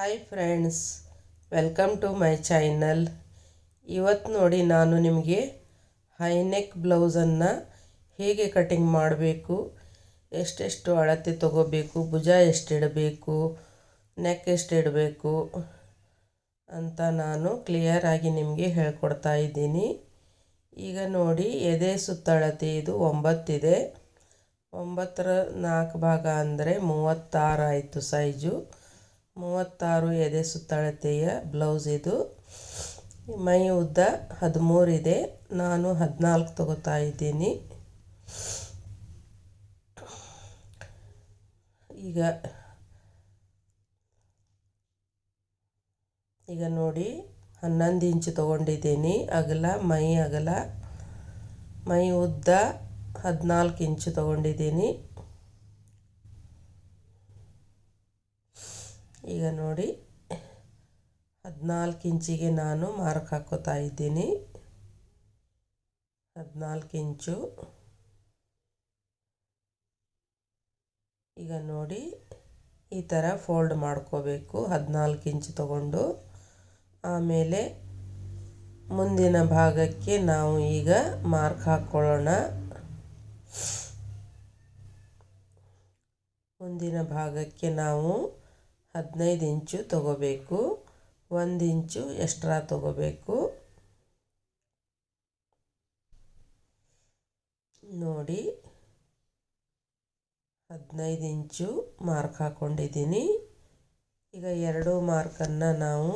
Hi friends, welcome to my channel. ಇವತ್ತು ನೋಡಿ ನಾನು ನಿಮಗೆ ಹೈನೆಕ್ ಬ್ಲೌಸನ್ನು ಹೇಗೆ ಕಟಿಂಗ್ ಮಾಡಬೇಕು, ಎಷ್ಟೆಷ್ಟು ಅಳತೆ ತಗೋಬೇಕು, ಭುಜ ಎಷ್ಟು ಇಡಬೇಕು ನೆಕ್ ಎಷ್ಟು ಇಡಬೇಕು ಅಂತ ನಾನು ಕ್ಲಿಯರಾಗಿ ನಿಮಗೆ ಹೇಳ್ಕೊಡ್ತಾ ಇದ್ದೀನಿ. ಈಗ ನೋಡಿ, ಎದೆ ಸುತ್ತಳತೆ ಇದು ಒಂಬತ್ತಿದೆ. ಒಂಬತ್ತರ ನಾಲ್ಕು ಭಾಗ ಅಂದರೆ ಮೂವತ್ತಾರು ಆಯಿತು ಸೈಜು ಮೂವತ್ತಾರು ಎದೆ ಸುತ್ತಳತೆಯ ಬ್ಲೌಸ್ ಇದು. ಮೈ ಉದ್ದ ಹದಿಮೂರಿದೆ ನಾನು ಹದಿನಾಲ್ಕು ತಗೋತಾ ಇದ್ದೀನಿ. ಈಗ ಈಗ ನೋಡಿ, ಹನ್ನೊಂದು ಇಂಚು ತೊಗೊಂಡಿದ್ದೀನಿ. ಅಗಲ, ಮೈ ಅಗಲ. ಮೈ ಉದ್ದ ಹದಿನಾಲ್ಕು ಇಂಚು ತೊಗೊಂಡಿದ್ದೀನಿ. ಈಗ ನೋಡಿ, ಹದಿನಾಲ್ಕು ಇಂಚಿಗೆ ನಾನು ಮಾರ್ಕ್ ಹಾಕೋತಾ ಇದ್ದೀನಿ. ಹದಿನಾಲ್ಕು ಇಂಚು. ಈಗ ನೋಡಿ, ಈ ಥರ ಫೋಲ್ಡ್ ಮಾಡ್ಕೋಬೇಕು, ಹದಿನಾಲ್ಕು ಇಂಚು ತಗೊಂಡು. ಆಮೇಲೆ ಮುಂದಿನ ಭಾಗಕ್ಕೆ ನಾವು ಈಗ ಮಾರ್ಕ್ ಹಾಕ್ಕೊಳ್ಳೋಣ ಮುಂದಿನ ಭಾಗಕ್ಕೆ ನಾವು ಹದಿನೈದು ಇಂಚು ತಗೋಬೇಕು, ಒಂದು ಇಂಚು ಎಕ್ಸ್ಟ್ರಾ ತಗೋಬೇಕು. ನೋಡಿ, ಹದಿನೈದು ಇಂಚು ಮಾರ್ಕ್ ಹಾಕ್ಕೊಂಡಿದ್ದೀನಿ ಈಗ ಎರಡು ಮಾರ್ಕನ್ನು ನಾವು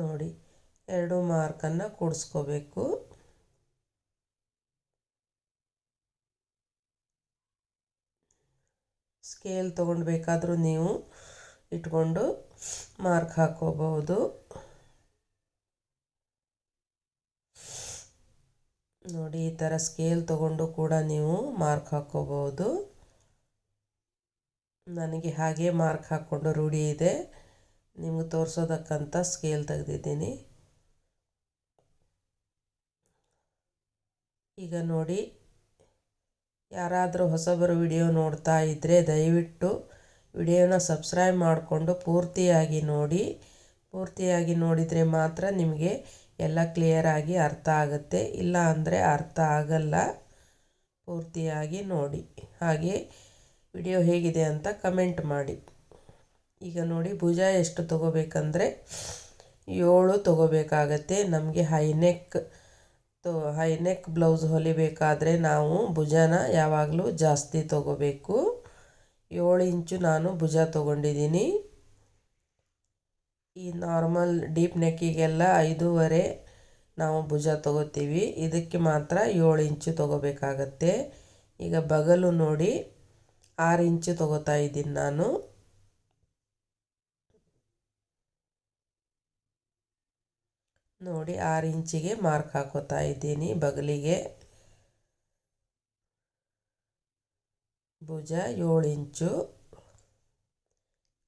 ನೋಡಿ, ಎರಡು ಮಾರ್ಕನ್ನು ಕೂಡಿಸ್ಕೋಬೇಕು. ಸ್ಕೇಲ್ ತೊಗೊಂಡ್ಬೇಕಾದ್ರೂ ನೀವು ಇಟ್ಕೊಂಡು ಮಾರ್ಕ್ ಹಾಕೋಬಹುದು. ನೋಡಿ, ಈ ಥರ ಸ್ಕೇಲ್ ತೊಗೊಂಡು ಕೂಡ ನೀವು ಮಾರ್ಕ್ ಹಾಕೋಬಹುದು. ನನಗೆ ಹಾಗೆ ಮಾರ್ಕ್ ಹಾಕ್ಕೊಂಡು ರೂಢಿ ಇದೆ. ನಿಮಗೆ ತೋರಿಸೋದಕ್ಕಂತ ಸ್ಕೇಲ್ ತೆಗೆದಿದ್ದೀನಿ. ಈಗ ನೋಡಿ ಯಾರಾದರೂ ಹೊಸಬರು ವಿಡಿಯೋ ನೋಡ್ತಾ ಇದ್ದರೆ ದಯವಿಟ್ಟು ವಿಡಿಯೋನ ಸಬ್ಸ್ಕ್ರೈಬ್ ಮಾಡಿಕೊಂಡು ಪೂರ್ತಿಯಾಗಿ ನೋಡಿ. ಪೂರ್ತಿಯಾಗಿ ನೋಡಿದರೆ ಮಾತ್ರ ನಿಮಗೆ ಎಲ್ಲ ಕ್ಲಿಯರಾಗಿ ಅರ್ಥ ಆಗುತ್ತೆ. ಇಲ್ಲ ಅಂದರೆ ಅರ್ಥ ಆಗಲ್ಲ. ಪೂರ್ತಿಯಾಗಿ ನೋಡಿ. ಹಾಗೆ ವಿಡಿಯೋ ಹೇಗಿದೆ ಅಂತ ಕಮೆಂಟ್ ಮಾಡಿ. ಈಗ ನೋಡಿ, ಭುಜ ಎಷ್ಟು ತೊಗೋಬೇಕಂದ್ರೆ ಏಳು ತೊಗೋಬೇಕಾಗತ್ತೆ. ನಮಗೆ ಹೈನೆಕ್ ತೊ ಹೈನೆಕ್ ಬ್ಲೌಸ್ ಹೊಲಿಬೇಕಾದ್ರೆ ನಾವು ಭುಜನ ಯಾವಾಗಲೂ ಜಾಸ್ತಿ ತಗೋಬೇಕು. ಏಳು ಇಂಚು ನಾನು ಭುಜ ತಗೊಂಡಿದ್ದೀನಿ. ಈ ನಾರ್ಮಲ್ ಡೀಪ್ ನೆಕ್ಕಿಗೆಲ್ಲ ಐದೂವರೆ ನಾವು ಭುಜ ತಗೋತೀವಿ. ಇದಕ್ಕೆ ಮಾತ್ರ ಏಳು ಇಂಚು ತೊಗೋಬೇಕಾಗತ್ತೆ. ಈಗ ಬಗಲು ನೋಡಿ ಆರು ಇಂಚು ತಗೋತಾ ಇದ್ದೀನಿ ನಾನು. ನೋಡಿ ಆರು ಇಂಚಿಗೆ ಮಾರ್ಕ್ ಹಾಕೋತಾ ಇದ್ದೀನಿ ಬಗಲಿಗೆ. ಭುಜ ಏಳು ಇಂಚು.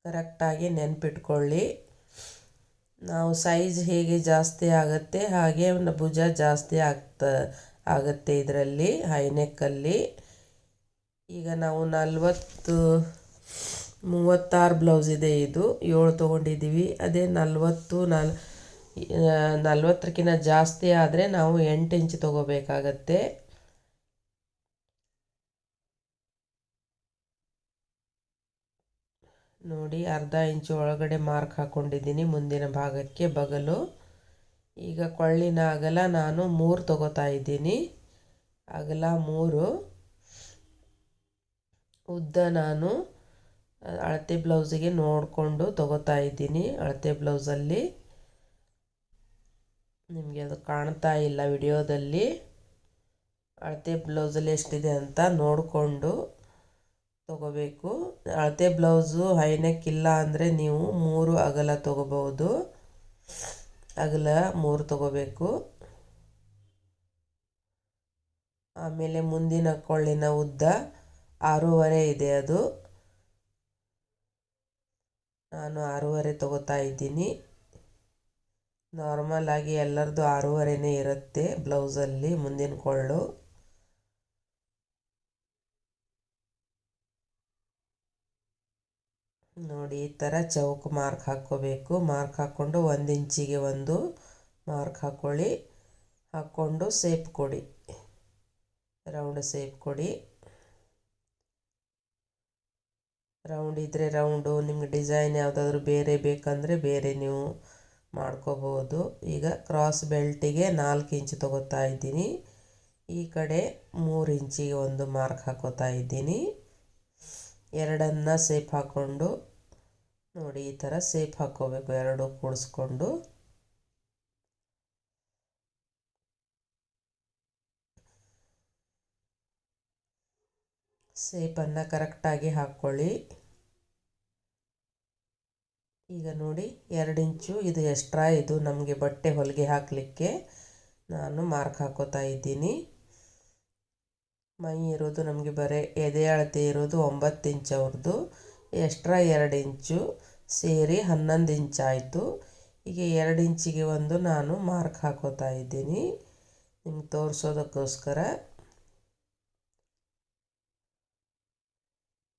ಕರೆಕ್ಟಾಗಿ ನೆನ್ಪಿಟ್ಕೊಳ್ಳಿ. ನಾವು ಸೈಜ್ ಹೇಗೆ ಜಾಸ್ತಿ ಆಗುತ್ತೆ, ಹಾಗೆ ಭುಜ ಜಾಸ್ತಿ ಆಗ್ತಾ, ಆಗುತ್ತೆ ಇದರಲ್ಲಿ ಹೈನೆಕ್ಕಲ್ಲಿ ಈಗ ನಾವು ನಲ್ವತ್ತು, ಮೂವತ್ತಾರು ಬ್ಲೌಸ್ ಇದೆ ಇದು. ಏಳು ತೊಗೊಂಡಿದ್ದೀವಿ. ಅದೇ ನಲ್ವತ್ತು, ನಲ್ ನಲ್ವತ್ತಕ್ಕಿಂತ ಜಾಸ್ತಿ ಆದರೆ ನಾವು ಎಂಟು ಇಂಚು ತೊಗೋಬೇಕಾಗತ್ತೆ. ನೋಡಿ, ಅರ್ಧ ಇಂಚು ಒಳಗಡೆ ಮಾರ್ಕ್ ಹಾಕ್ಕೊಂಡಿದ್ದೀನಿ ಮುಂದಿನ ಭಾಗಕ್ಕೆ ಬಗಲು. ಈಗ ಕೊಳ್ಳಿನ ಅಗಲ ನಾನು ಮೂರು ತಗೋತಾ ಇದ್ದೀನಿ. ಅಗಲ ಮೂರು. ಉದ್ದ ನಾನು ಅಳತೆ ಬ್ಲೌಸಿಗೆ ನೋಡಿಕೊಂಡು ತಗೋತಾ ಇದ್ದೀನಿ ಅಳತೆ ಬ್ಲೌಸಲ್ಲಿ. ನಿಮಗೆ ಅದು ಕಾಣ್ತಾ ಇಲ್ಲ ವಿಡಿಯೋದಲ್ಲಿ. ಅಳತೆ ಬ್ಲೌಸಲ್ಲಿ ಎಷ್ಟಿದೆ ಅಂತ ನೋಡಿಕೊಂಡು ತಗೋಬೇಕು. ಅಳತೆ ಬ್ಲೌಸು ಹೈನೆಕ್ ಇಲ್ಲ ಅಂದರೆ ನೀವು ಮೂರು ಅಗಲ ತೊಗೋಬೋದು ಅಗಲ ಮೂರು ತಗೋಬೇಕು. ಆಮೇಲೆ ಮುಂದಿನ ಕೊಳ್ಳಿನ ಉದ್ದ ಆರೂವರೆ ಇದೆ ಅದು. ನಾನು ಆರೂವರೆ ತಗೋತಾ ಇದ್ದೀನಿ. ನಾರ್ಮಲ್ ಆಗಿ ಎಲ್ಲರದ್ದು ಆರೂವರೆನೇ ಇರುತ್ತೆ ಬ್ಲೌಸಲ್ಲಿ ಮುಂದಿನ ಕೊಳ್ಳು. ನೋಡಿ, ಈ ಥರ ಚೌಕ್ ಮಾರ್ಕ್ ಹಾಕ್ಕೋಬೇಕು. ಮಾರ್ಕ್ ಹಾಕ್ಕೊಂಡು ಒಂದು ಇಂಚಿಗೆ ಒಂದು ಮಾರ್ಕ್ ಹಾಕ್ಕೊಳ್ಳಿ ಹಾಕ್ಕೊಂಡು ಸೇಪ್ ಕೊಡಿ. ರೌಂಡ್ ಸೇಪ್ ಕೊಡಿ. ರೌಂಡ್ ಇದ್ದರೆ ರೌಂಡು. ನಿಮ್ಗೆ ಡಿಸೈನ್ ಯಾವುದಾದ್ರೂ ಬೇರೆ ಬೇಕಂದರೆ ಬೇರೆ ನೀವು ಮಾಡ್ಕೋಬೋದು. ಈಗ ಕ್ರಾಸ್ ಬೆಲ್ಟಿಗೆ ನಾಲ್ಕು ಇಂಚ್ ತಗೋತಾ ಇದ್ದೀನಿ. ಈ ಕಡೆ ಮೂರು ಇಂಚಿಗೆ ಒಂದು ಮಾರ್ಕ್ ಹಾಕೋತಾ ಇದ್ದೀನಿ. ಎರಡನ್ನು ಸೇಫ್ ಹಾಕ್ಕೊಂಡು ನೋಡಿ ಈ ಥರ ಸೇಫ್ ಹಾಕ್ಕೋಬೇಕು ಎರಡು ಕೂಡಿಸ್ಕೊಂಡು. ಸೇಪನ್ನು ಕರೆಕ್ಟಾಗಿ ಹಾಕ್ಕೊಳ್ಳಿ ಈಗ ನೋಡಿ, ಎರಡು ಇಂಚು, ಇದು ಎಕ್ಸ್ಟ್ರಾ, ಇದು ನಮಗೆ ಬಟ್ಟೆ ಹೊಲಿಗೆ ಹಾಕಲಿಕ್ಕೆ ನಾನು ಮಾರ್ಕ್ ಹಾಕೋತಾ ಇದ್ದೀನಿ. ಮೈ ಇರೋದು ನಮಗೆ ಬರೀ ಎದೆ ಅಳತೆ ಇರೋದು ಒಂಬತ್ತು ಇಂಚ್ ಅವ್ರದ್ದು ಎಕ್ಸ್ಟ್ರಾ ಎರಡು ಇಂಚು, ಸೇರಿ ಹನ್ನೊಂದು ಇಂಚ್ ಆಯಿತು. ಈಗ ಎರಡು ಇಂಚಿಗೆ ಒಂದು ನಾನು ಮಾರ್ಕ್ ಹಾಕೋತಾ ಇದ್ದೀನಿ. ನಿಮ್ಗೆ ತೋರಿಸೋದಕ್ಕೋಸ್ಕರ.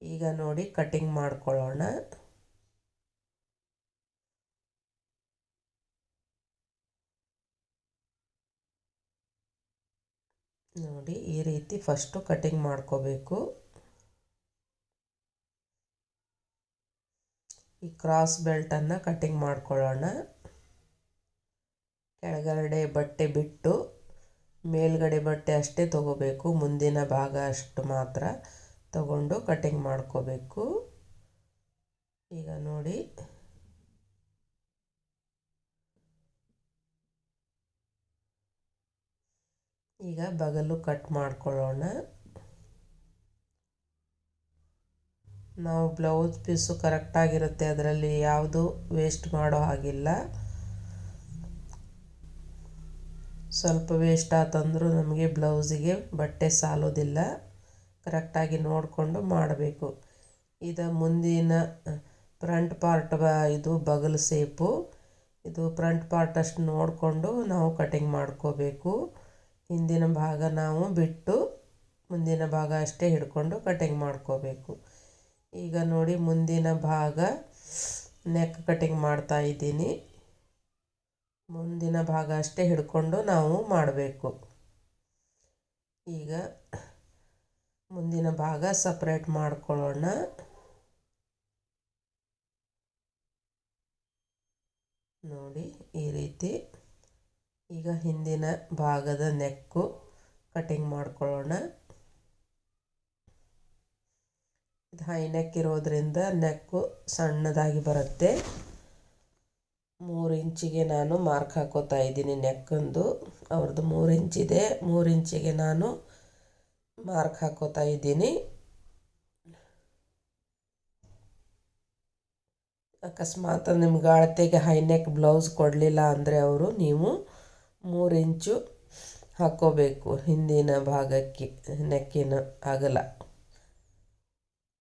ಈಗ ನೋಡಿ ಕಟಿಂಗ್ ಮಾಡ್ಕೊಳ್ಳೋಣ. ನೋಡಿ ಈ ರೀತಿ ಫಸ್ಟು ಕಟಿಂಗ್ ಮಾಡ್ಕೋಬೇಕು. ಈ ಕ್ರಾಸ್ ಬೆಲ್ಟನ್ನು ಕಟಿಂಗ್ ಮಾಡ್ಕೊಳ್ಳೋಣ. ಕೆಳಗಡೆ ಬಟ್ಟೆ ಬಿಟ್ಟು ಮೇಲ್ಗಡೆ ಬಟ್ಟೆ ಅಷ್ಟೇ ತಗೋಬೇಕು. ಮುಂದಿನ ಭಾಗ ಅಷ್ಟು ಮಾತ್ರ ತಗೊಂಡು ಕಟಿಂಗ್ ಮಾಡ್ಕೋಬೇಕು. ಈಗ ನೋಡಿ ಈಗ ಬಗಲು ಕಟ್ ಮಾಡ್ಕೊಳ್ಳೋಣ. ನಾವು ಬ್ಲೌಸ್ ಪೀಸು ಕರೆಕ್ಟಾಗಿರುತ್ತೆ ಅದರಲ್ಲಿ ಯಾವುದು ವೇಸ್ಟ್ ಮಾಡೋ ಹಾಗಿಲ್ಲ. ಸ್ವಲ್ಪ ವೇಸ್ಟ್ ಆತಂದರೂ ನಮಗೆ ಬ್ಲೌಸಿಗೆ ಬಟ್ಟೆ ಸಾಲೋದಿಲ್ಲ. ಕರೆಕ್ಟಾಗಿ ನೋಡಿಕೊಂಡು ಮಾಡಬೇಕು. ಇದು ಮುಂದಿನ ಫ್ರಂಟ್ ಪಾರ್ಟ್ ಇದು ಬಗಲು ಸೇಪು. ಇದು ಫ್ರಂಟ್ ಪಾರ್ಟ್ ಅಷ್ಟು ನೋಡಿಕೊಂಡು ನಾವು ಕಟಿಂಗ್ ಮಾಡ್ಕೋಬೇಕು. ಹಿಂದಿನ ಭಾಗ ನಾವು ಬಿಟ್ಟು ಮುಂದಿನ ಭಾಗ ಅಷ್ಟೇ ಹಿಡ್ಕೊಂಡು ಕಟಿಂಗ್ ಮಾಡ್ಕೋಬೇಕು. ಈಗ ನೋಡಿ ಮುಂದಿನ ಭಾಗ ನೆಕ್ ಕಟಿಂಗ್ ಮಾಡ್ತಾ ಇದ್ದೀನಿ. ಮುಂದಿನ ಭಾಗ ಅಷ್ಟೇ ಹಿಡ್ಕೊಂಡು ನಾವು ಮಾಡಬೇಕು. ಈಗ ಮುಂದಿನ ಭಾಗ ಸಪ್ರೇಟ್ ಮಾಡ್ಕೊಳ್ಳೋಣ. ನೋಡಿ ಈ ರೀತಿ. ಈಗ ಹಿಂದಿನ ಭಾಗದ ನೆಕ್ಕು ಕಟಿಂಗ್ ಮಾಡ್ಕೊಳ್ಳೋಣ. ಇದು ಹೈ ನೆಕ್ ಇರೋದ್ರಿಂದ ನೆಕ್ಕು ಸಣ್ಣದಾಗಿ ಬರುತ್ತೆ. ಮೂರು ಇಂಚಿಗೆ ನಾನು ಮಾರ್ಕ್ ಹಾಕೋತಾ ಇದ್ದೀನಿ ನೆಕ್ಕಂದು. ಅವ್ರದ್ದು ಮೂರು ಇಂಚಿದೆ ಮೂರು ಇಂಚಿಗೆ ನಾನು ಮಾರ್ಕ್ ಹಾಕೋತಾ ಇದ್ದೀನಿ. ಅಕಸ್ಮಾತ್ ನಿಮ್ಗೆ ಅಳತೆಗೆ ಹೈ ನೆಕ್ ಬ್ಲೌಸ್ ಕೊಡಲಿಲ್ಲ ಅಂದರೆ ಅವರು ನೀವು ಮೂರು ಇಂಚು ಹಾಕ್ಕೋಬೇಕು ಹಿಂದಿನ ಭಾಗಕ್ಕೆ, ನೆಕ್ಕಿನ ಅಗಲ.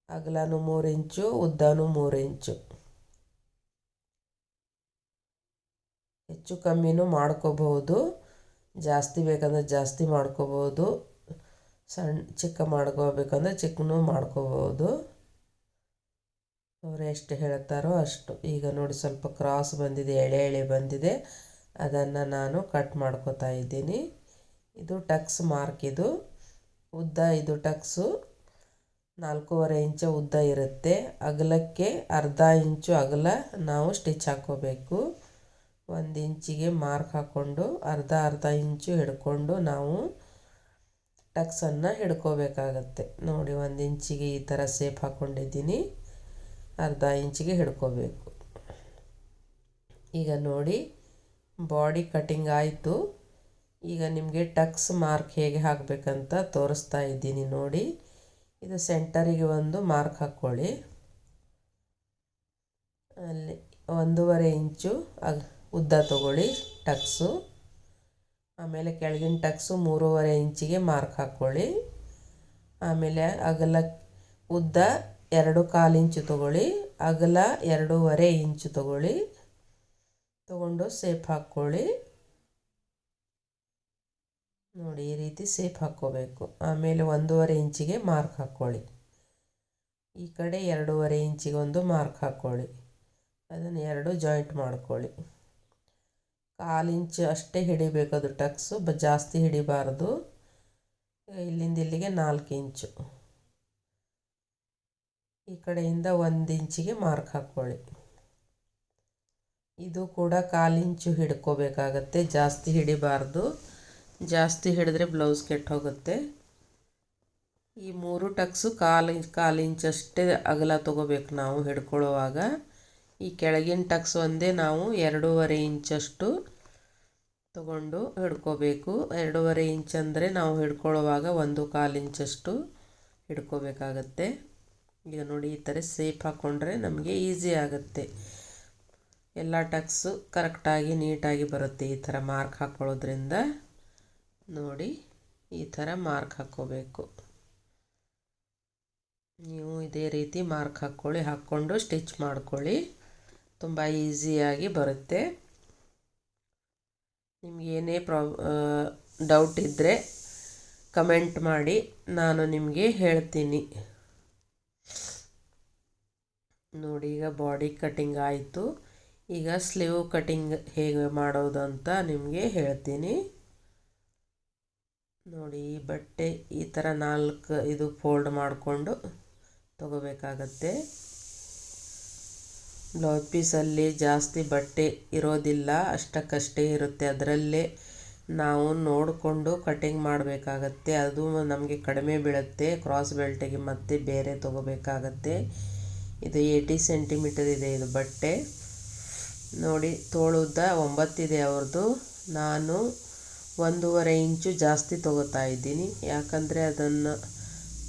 ಅಗಲನೂ ಮೂರು ಇಂಚು ಉದ್ದನೂ ಮೂರು ಇಂಚು ಹೆಚ್ಚು ಕಮ್ಮಿನೂ ಮಾಡ್ಕೋಬಹುದು. ಜಾಸ್ತಿ ಬೇಕಂದ್ರೆ ಜಾಸ್ತಿ ಮಾಡ್ಕೋಬೋದು ಸಣ್ಣ ಚಿಕ್ಕ ಮಾಡ್ಕೋಬೇಕಂದ್ರೆ ಚಿಕ್ಕನೂ ಮಾಡ್ಕೋಬೋದು ಅವ್ರು ಎಷ್ಟು ಹೇಳ್ತಾರೋ ಅಷ್ಟು. ಈಗ ನೋಡಿ ಸ್ವಲ್ಪ ಕ್ರಾಸ್ ಬಂದಿದೆ, ಎಳೆ ಎಳೆ ಬಂದಿದೆ. ಅದನ್ನು ನಾನು ಕಟ್ ಮಾಡ್ಕೋತಾ ಇದ್ದೀನಿ. ಇದು ಟಕ್ಸ್ ಮಾರ್ಕ್ ಇದು. ಉದ್ದ ಇದು ಟಕ್ಸು. ನಾಲ್ಕೂವರೆ ಇಂಚು ಉದ್ದ ಇರುತ್ತೆ. ಅಗಲಕ್ಕೆ ಅರ್ಧ ಇಂಚು ಅಗಲ ನಾವು ಸ್ಟಿಚ್ ಹಾಕ್ಕೋಬೇಕು ಒಂದು ಇಂಚಿಗೆ ಮಾರ್ಕ್ ಹಾಕ್ಕೊಂಡು ಅರ್ಧ ಅರ್ಧ ಇಂಚು ಹಿಡ್ಕೊಂಡು ನಾವು ಟಕ್ಸನ್ನು ಹಿಡ್ಕೋಬೇಕಾಗತ್ತೆ. ನೋಡಿ, ಒಂದು ಇಂಚಿಗೆ ಈ ಥರ ಸೇಪ್ ಹಾಕ್ಕೊಂಡಿದ್ದೀನಿ ಅರ್ಧ ಇಂಚಿಗೆ ಹಿಡ್ಕೋಬೇಕು. ಈಗ ನೋಡಿ ಬಾಡಿ ಕಟಿಂಗ್ ಆಯಿತು. ಈಗ ನಿಮಗೆ ಟಕ್ಸ್ ಮಾರ್ಕ್ ಹೇಗೆ ಹಾಕಬೇಕಂತ ತೋರಿಸ್ತಾ ಇದ್ದೀನಿ ನೋಡಿ. ಇದು ಸೆಂಟರಿಗೆ ಒಂದು ಮಾರ್ಕ್ ಹಾಕ್ಕೊಳ್ಳಿ. ಅಲ್ಲಿ ಒಂದೂವರೆ ಇಂಚು ಉದ್ದ ತಗೊಳ್ಳಿ ಟಕ್ಸು. ಆಮೇಲೆ ಕೆಳಗಿನ ಟಕ್ಸು ಮೂರುವರೆ ಇಂಚಿಗೆ ಮಾರ್ಕ್ ಹಾಕ್ಕೊಳ್ಳಿ. ಆಮೇಲೆ ಅಗಲ ಉದ್ದ ಎರಡು ಕಾಲು ಇಂಚು ತಗೊಳ್ಳಿ. ಅಗಲ ಎರಡೂವರೆ ಇಂಚು ತಗೊಳ್ಳಿ. ತಗೊಂಡು ಸೇಫ್ ಹಾಕ್ಕೊಳ್ಳಿ. ನೋಡಿ, ಈ ರೀತಿ ಸೇಫ್ ಹಾಕ್ಕೋಬೇಕು. ಆಮೇಲೆ ಒಂದೂವರೆ ಇಂಚಿಗೆ ಮಾರ್ಕ್ ಹಾಕ್ಕೊಳ್ಳಿ. ಈ ಕಡೆ ಎರಡೂವರೆ ಇಂಚಿಗೊಂದು ಮಾರ್ಕ್ ಹಾಕ್ಕೊಳ್ಳಿ. ಅದನ್ನು ಎರಡು ಜಾಯಿಂಟ್ ಮಾಡ್ಕೊಳ್ಳಿ. ಕಾಲು ಇಂಚು ಅಷ್ಟೇ ಹಿಡಿಬೇಕು ಅದು ಟಕ್ಸು, ಬ ಜಾಸ್ತಿ ಹಿಡಿಬಾರ್ದು. ಇಲ್ಲಿಂದ ಇಲ್ಲಿಗೆ ನಾಲ್ಕು ಇಂಚು. ಈ ಕಡೆಯಿಂದ ಒಂದು ಇಂಚಿಗೆ ಮಾರ್ಕ್ ಹಾಕ್ಕೊಳ್ಳಿ. ಇದು ಕೂಡ ಕಾಲಿಂಚು ಹಿಡ್ಕೋಬೇಕಾಗತ್ತೆ. ಜಾಸ್ತಿ ಹಿಡಿಬಾರ್ದು. ಜಾಸ್ತಿ ಹಿಡಿದ್ರೆ ಬ್ಲೌಸ್ ಕೆಟ್ಟೋಗುತ್ತೆ ಈ ಮೂರು ಟಕ್ಸು ಕಾಲು ಕಾಲು ಇಂಚಷ್ಟೇ ಅಗಲ ತೊಗೋಬೇಕು ನಾವು ಹಿಡ್ಕೊಳ್ಳುವಾಗ. ಈ ಕೆಳಗಿನ ಟಕ್ಸ್ ಒಂದೇ ನಾವು ಎರಡೂವರೆ ಇಂಚಷ್ಟು ತಗೊಂಡು ಹಿಡ್ಕೋಬೇಕು. ಎರಡೂವರೆ ಇಂಚ್ ಅಂದರೆ ನಾವು ಹಿಡ್ಕೊಳ್ಳುವಾಗ ಒಂದು ಕಾಲು ಇಂಚಷ್ಟು ಹಿಡ್ಕೋಬೇಕಾಗತ್ತೆ. ಈಗ ನೋಡಿ ಈ ಥರ ಸೇಫ್ ಹಾಕ್ಕೊಂಡ್ರೆ ನಮಗೆ ಈಸಿ ಆಗುತ್ತೆ. ಎಲ್ಲ ಟಕ್ಸು ಕರೆಕ್ಟಾಗಿ, ನೀಟಾಗಿ ಬರುತ್ತೆ ಈ ಥರ ಮಾರ್ಕ್ ಹಾಕ್ಕೊಳ್ಳೋದ್ರಿಂದ. ನೋಡಿ, ಈ ಥರ ಮಾರ್ಕ್ ಹಾಕ್ಕೋಬೇಕು. ನೀವು ಇದೇ ರೀತಿ ಮಾರ್ಕ್ ಹಾಕ್ಕೊಳ್ಳಿ, ಹಾಕ್ಕೊಂಡು ಸ್ಟಿಚ್ ಮಾಡ್ಕೊಳ್ಳಿ. ತುಂಬ ಈಸಿಯಾಗಿ ಬರುತ್ತೆ. ನಿಮಗೇನೇ ಪ್ರಾ ಡೌಟ್ ಇದ್ದರೆ ಕಮೆಂಟ್ ಮಾಡಿ, ನಾನು ನಿಮಗೆ ಹೇಳ್ತೀನಿ. ನೋಡಿ, ಈಗ ಬಾಡಿ ಕಟ್ಟಿಂಗ್ ಆಯಿತು. ಈಗ ಸ್ಲೀವ್ ಕಟಿಂಗ್ ಹೇಗೆ ಮಾಡೋದು ಅಂತ ನಿಮಗೆ ಹೇಳ್ತೀನಿ. ನೋಡಿ ಬಟ್ಟೆ ಈ ಥರ ನಾಲ್ಕು ಇದು ಫೋಲ್ಡ್ ಮಾಡಿಕೊಂಡು ತಗೋಬೇಕಾಗತ್ತೆ. ಬ್ಲೌಸ್ ಪೀಸಲ್ಲಿ ಜಾಸ್ತಿ ಬಟ್ಟೆ ಇರೋದಿಲ್ಲ, ಅಷ್ಟಕ್ಕಷ್ಟೇ ಇರುತ್ತೆ. ಅದರಲ್ಲೇ ನಾವು ನೋಡಿಕೊಂಡು ಕಟಿಂಗ್ ಮಾಡಬೇಕಾಗತ್ತೆ. ಅದು ನಮಗೆ ಕಡಿಮೆ ಬೀಳುತ್ತೆ, ಕ್ರಾಸ್ ಬೆಲ್ಟಿಗೆ ಮತ್ತೆ ಬೇರೆ ತಗೋಬೇಕಾಗತ್ತೆ. ಇದು ಏಯ್ಟಿ ಸೆಂಟಿಮೀಟರ್ ಇದೆ ಇದು ಬಟ್ಟೆ. ನೋಡಿ, ತೋಳುದ್ದ ಒಂಬತ್ತಿದೆ ಅವ್ರದ್ದು ನಾನು ಒಂದೂವರೆ ಇಂಚು ಜಾಸ್ತಿ ತೊಗೋತಾ ಇದ್ದೀನಿ. ಯಾಕಂದರೆ ಅದನ್ನು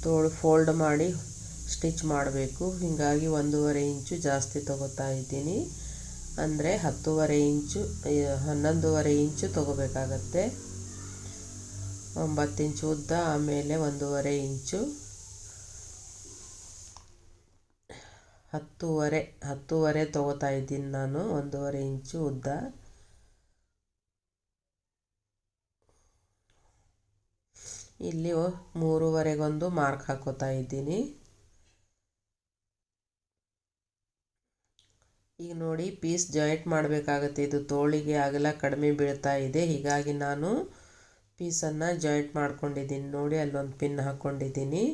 ತೋಳು ಫೋಲ್ಡ್ ಮಾಡಿ ಸ್ಟಿಚ್ ಮಾಡಬೇಕು. ಹೀಗಾಗಿ ಒಂದೂವರೆ ಇಂಚು ಜಾಸ್ತಿ ತೊಗೋತಾ ಇದ್ದೀನಿ. ಅಂದರೆ ಹತ್ತೂವರೆ ಇಂಚು ಹನ್ನೊಂದೂವರೆ ಇಂಚು ತೊಗೋಬೇಕಾಗತ್ತೆ. ಒಂಬತ್ತು ಇಂಚು ಉದ್ದ, ಆಮೇಲೆ ಒಂದೂವರೆ ಇಂಚು. ಹತ್ತೂವರೆ ಹತ್ತೂವರೆ ತೊಗೋತಾ ಇದ್ದೀನಿ ನಾನು, ಒಂದೂವರೆ ಇಂಚು ಉದ್ದ. ಇಲ್ಲಿ ಮೂರುವರೆಗೊಂದು ಮಾರ್ಕ್ ಹಾಕೋತಾ ಇದ್ದೀನಿ. ಈಗ ನೋಡಿ, ಪೀಸ್ ಜಾಯಿಂಟ್ ಮಾಡಬೇಕಾಗತ್ತೆ. ಇದು ತೋಳಿಗೆ ಅಗಲ ಕಡಿಮೆ ಬೀಳ್ತಾ ಇದೆ. ಹೀಗಾಗಿ ನಾನು ಪೀಸನ್ನು ಜಾಯಿಂಟ್ ಮಾಡ್ಕೊಂಡಿದ್ದೀನಿ. ನೋಡಿ, ಅಲ್ಲೊಂದು ಪಿನ್ ಹಾಕ್ಕೊಂಡಿದ್ದೀನಿ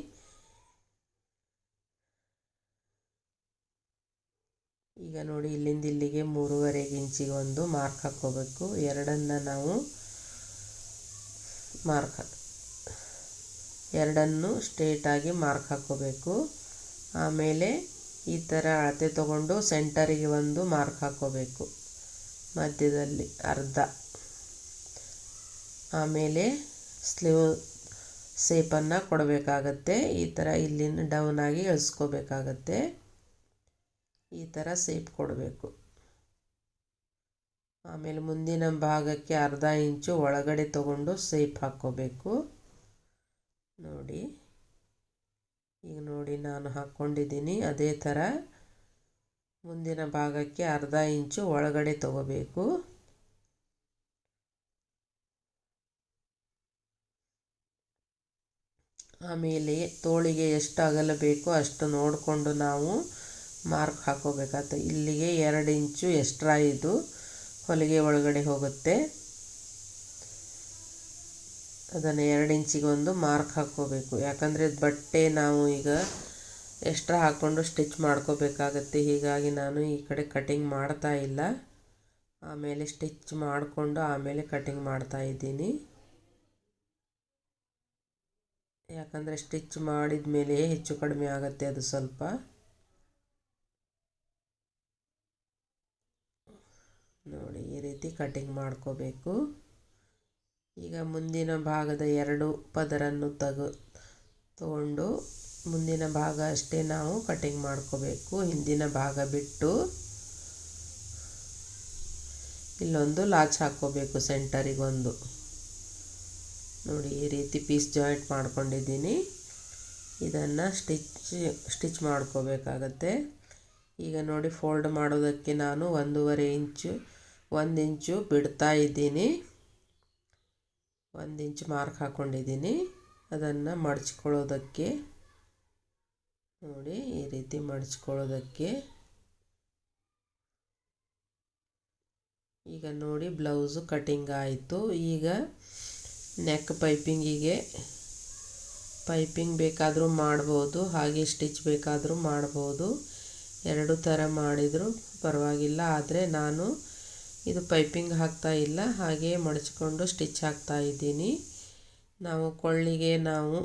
ಈಗ ನೋಡಿ, ಇಲ್ಲಿಂದ ಇಲ್ಲಿಗೆ ಮೂರುವರೆ ಇಂಚಿಗೆ ಒಂದು ಮಾರ್ಕ್ ಹಾಕ್ಕೋಬೇಕು. ಎರಡನ್ನು ನಾವು ಮಾರ್ಕ್ ಎರಡನ್ನು ಸ್ಟ್ರೇಟಾಗಿ ಮಾರ್ಕ್ ಹಾಕ್ಕೋಬೇಕು. ಆಮೇಲೆ ಈ ಥರ ಅಳತೆ ತಗೊಂಡು ಸೆಂಟರಿಗೆ ಒಂದು ಮಾರ್ಕ್ ಹಾಕ್ಕೋಬೇಕು. ಮಧ್ಯದಲ್ಲಿ ಅರ್ಧ. ಆಮೇಲೆ ಸ್ಲೀವ್ ಸೇಪನ್ನು ಕೊಡಬೇಕಾಗತ್ತೆ. ಈ ಥರ ಇಲ್ಲಿಂದ ಡೌನಾಗಿ ಇಳಿಸ್ಕೋಬೇಕಾಗತ್ತೆ ಈ ಥರ ಸೇಪ್ ಕೊಡಬೇಕು. ಆಮೇಲೆ ಮುಂದಿನ ಭಾಗಕ್ಕೆ ಅರ್ಧ ಇಂಚು ಒಳಗಡೆ ತಗೊಂಡು ಸೇಪ್ ಹಾಕ್ಕೋಬೇಕು. ನೋಡಿ. ಈಗ ನೋಡಿ ನಾನು ಹಾಕ್ಕೊಂಡಿದ್ದೀನಿ. ಅದೇ ಥರ ಮುಂದಿನ ಭಾಗಕ್ಕೆ ಅರ್ಧ ಇಂಚು ಒಳಗಡೆ ತಗೋಬೇಕು. ಆಮೇಲೆ ತೋಳಿಗೆ ಎಷ್ಟು ಅಗಲ ಬೇಕೋ ಅಷ್ಟು ನೋಡಿಕೊಂಡು ನಾವು ಮಾರ್ಕ್ ಹಾಕೋಬೇಕಾಯ್ತು. ಇಲ್ಲಿಗೆ ಎರಡು ಇಂಚು ಎಕ್ಸ್ಟ್ರಾ ಇದು ಹೊಲಿಗೆ ಒಳಗಡೆ ಹೋಗುತ್ತೆ. ಅದನ್ನು ಎರಡು ಇಂಚಿಗೊಂದು ಮಾರ್ಕ್ ಹಾಕ್ಕೋಬೇಕು ಯಾಕಂದರೆ ಬಟ್ಟೆ ನಾವು ಈಗ ಎಕ್ಸ್ಟ್ರಾ ಹಾಕ್ಕೊಂಡು ಸ್ಟಿಚ್ ಮಾಡ್ಕೋಬೇಕಾಗತ್ತೆ. ಹೀಗಾಗಿ ನಾನು ಈ ಕಡೆ ಕಟಿಂಗ್ ಮಾಡ್ತಾ ಇಲ್ಲ. ಆಮೇಲೆ ಸ್ಟಿಚ್ ಮಾಡಿಕೊಂಡು ಆಮೇಲೆ ಕಟಿಂಗ್ ಮಾಡ್ತಾ ಇದ್ದೀನಿ. ಯಾಕಂದರೆ ಸ್ಟಿಚ್ ಮಾಡಿದ ಮೇಲೆ ಹೆಚ್ಚು ಕಡಿಮೆ ಆಗುತ್ತೆ ಅದು ಸ್ವಲ್ಪ. ನೋಡಿ ಈ ರೀತಿ ಕಟಿಂಗ್ ಮಾಡ್ಕೋಬೇಕು. ಈಗ ಮುಂದಿನ ಭಾಗದ ಎರಡು ಪದರನ್ನು ತಗೋ, ತಗೊಂಡು ಮುಂದಿನ ಭಾಗ ಅಷ್ಟೇ ನಾವು ಕಟಿಂಗ್ ಮಾಡ್ಕೋಬೇಕು. ಹಿಂದಿನ ಭಾಗ ಬಿಟ್ಟು ಇಲ್ಲೊಂದು ಲಾಚ್ ಹಾಕ್ಕೋಬೇಕು ಸೆಂಟರಿಗೊಂದು ನೋಡಿ ಈ ರೀತಿ ಪೀಸ್ ಜಾಯಿಂಟ್ ಮಾಡ್ಕೊಂಡಿದ್ದೀನಿ. ಇದನ್ನು ಸ್ಟಿಚ್ ಸ್ಟಿಚ್ ಮಾಡ್ಕೋಬೇಕಾಗತ್ತೆ. ಈಗ ನೋಡಿ ಫೋಲ್ಡ್ ಮಾಡೋದಕ್ಕೆ ನಾನು ಒಂದೂವರೆ ಇಂಚು ಒಂದು ಇಂಚು ಬಿಡ್ತಾ ಇದ್ದೀನಿ. ಒಂದು ಇಂಚು ಮಾರ್ಕ್ ಹಾಕ್ಕೊಂಡಿದ್ದೀನಿ ಅದನ್ನು ಮಡಚ್ಕೊಳ್ಳೋದಕ್ಕೆ, ನೋಡಿ ಈ ರೀತಿ ಮಡಚ್ಕೊಳ್ಳೋದಕ್ಕೆ. ಈಗ ನೋಡಿ ಬ್ಲೌಸು ಕಟಿಂಗ್ ಆಯಿತು. ಈಗ ನೆಕ್ ಪೈಪಿಂಗಿಗೆ, ಪೈಪಿಂಗ್ ಬೇಕಾದರೂ ಮಾಡ್ಬೋದು, ಹಾಗೆ ಸ್ಟಿಚ್ ಬೇಕಾದರೂ ಮಾಡ್ಬೋದು. ಎರಡು ಥರ ಮಾಡಿದರೂ, ಪರವಾಗಿಲ್ಲ. ಆದರೆ ನಾನು ಇದು ಪೈಪಿಂಗ್ ಹಾಕ್ತಾ ಇಲ್ಲ ಹಾಗೆ ಮಡಚ್ಕೊಂಡು ಸ್ಟಿಚ್ ಹಾಕ್ತಾ ಇದ್ದೀನಿ. ನಾವು ಕೊಳ್ಳಿಗೆ ನಾವು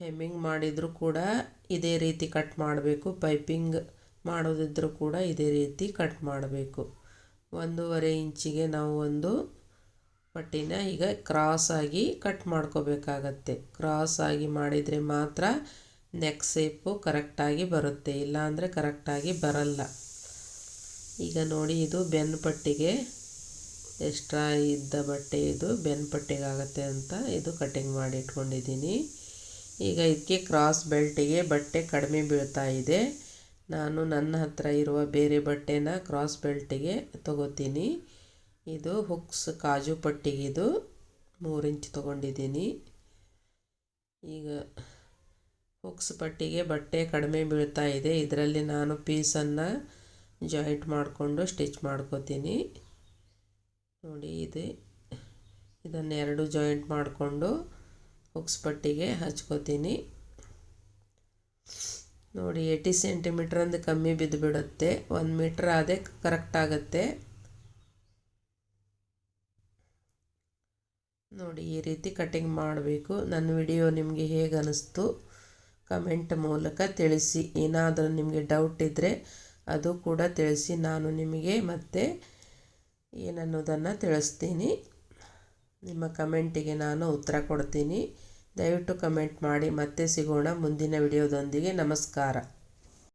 ಹೆಮ್ಮಿಂಗ್ ಮಾಡಿದರೂ ಕೂಡ ಇದೇ ರೀತಿ ಕಟ್ ಮಾಡಬೇಕು. ಪೈಪಿಂಗ್ ಮಾಡೋದಿದ್ದರೂ ಕೂಡ ಇದೇ ರೀತಿ ಕಟ್ ಮಾಡಬೇಕು. ಒಂದೂವರೆ ಇಂಚಿಗೆ ನಾವು ಒಂದು ಪಟ್ಟಿನ ಈಗ ಕ್ರಾಸ್ ಆಗಿ ಕಟ್ ಮಾಡ್ಕೋಬೇಕಾಗತ್ತೆ. ಕ್ರಾಸ್ ಆಗಿ ಮಾಡಿದರೆ ಮಾತ್ರ ನೆಕ್ ಸೇಪು ಕರೆಕ್ಟಾಗಿ ಬರುತ್ತೆ, ಇಲ್ಲಾಂದರೆ ಕರೆಕ್ಟಾಗಿ ಬರಲ್ಲ. ಈಗ ನೋಡಿ, ಇದು ಬೆನ್ನು ಪಟ್ಟಿಗೆ ಎಕ್ಸ್ಟ್ರಾ ಇದ್ದ ಬಟ್ಟೆ ಇದು. ಬೆನ್ ಪಟ್ಟಿಗೆ ಆಗುತ್ತೆ ಅಂತ ಇದು ಕಟಿಂಗ್ ಮಾಡಿ ಇಟ್ಕೊಂಡಿದ್ದೀನಿ. ಈಗ ಇದಕ್ಕೆ ಕ್ರಾಸ್ ಬೆಲ್ಟಿಗೆ ಬಟ್ಟೆ ಕಡಿಮೆ ಬೀಳ್ತಾ ಇದೆ. ನಾನು ನನ್ನ ಹತ್ರ ಇರುವ ಬೇರೆ ಬಟ್ಟೆನ ಕ್ರಾಸ್ ಬೆಲ್ಟಿಗೆ ತಗೋತೀನಿ. ಇದು ಹುಕ್ಸ್ ಕಾಜು ಪಟ್ಟಿಗಿದು ಮೂರು ಇಂಚ್ ತೊಗೊಂಡಿದ್ದೀನಿ. ಈಗ ಹುಕ್ಸ್ ಪಟ್ಟಿಗೆ ಬಟ್ಟೆ ಕಡಿಮೆ ಬೀಳ್ತಾ ಇದೆ. ಇದರಲ್ಲಿ ನಾನು ಪೀಸನ್ನು ಜಾಯಿಂಟ್ ಮಾಡಿಕೊಂಡು ಸ್ಟಿಚ್ ಮಾಡ್ಕೋತೀನಿ. ನೋಡಿ ಇದೆ. ಇದನ್ನೆರಡು ಜಾಯಿಂಟ್ ಮಾಡಿಕೊಂಡು ಪಟ್ಟಿಗೆ ಹಚ್ಕೋತೀನಿ. ನೋಡಿ ಏಯ್ಟಿ ಸೆಂಟಿಮೀಟ್ರಂದು ಕಮ್ಮಿ ಬಿದ್ದುಬಿಡುತ್ತೆ ಒಂದು ಮೀಟ್ರ್ ಅದೇ ಕರೆಕ್ಟ್ ಆಗುತ್ತೆ. ನೋಡಿ ಈ ರೀತಿ ಕಟಿಂಗ್ ಮಾಡಬೇಕು. ನನ್ನ ವಿಡಿಯೋ ನಿಮಗೆ ಹೇಗೆ ಅನ್ನಿಸ್ತು ಕಮೆಂಟ್ ಮೂಲಕ ತಿಳಿಸಿ. ಏನಾದರೂ ನಿಮಗೆ ಡೌಟ್ ಇದ್ದರೆ ಅದು ಕೂಡ ತಿಳಿಸಿ ನಾನು ನಿಮಗೆ ಮತ್ತೆ ಏನನ್ನೋದನ್ನು ತಿಳಿಸ್ತೀನಿ. ನಿಮ್ಮ ಕಮೆಂಟಿಗೆ ನಾನು ಉತ್ತರ ಕೊಡ್ತೀನಿ. ದಯವಿಟ್ಟು ಕಮೆಂಟ್ ಮಾಡಿ ಮತ್ತೆ ಸಿಗೋಣ ಮುಂದಿನ ವಿಡಿಯೋದೊಂದಿಗೆ. ನಮಸ್ಕಾರ.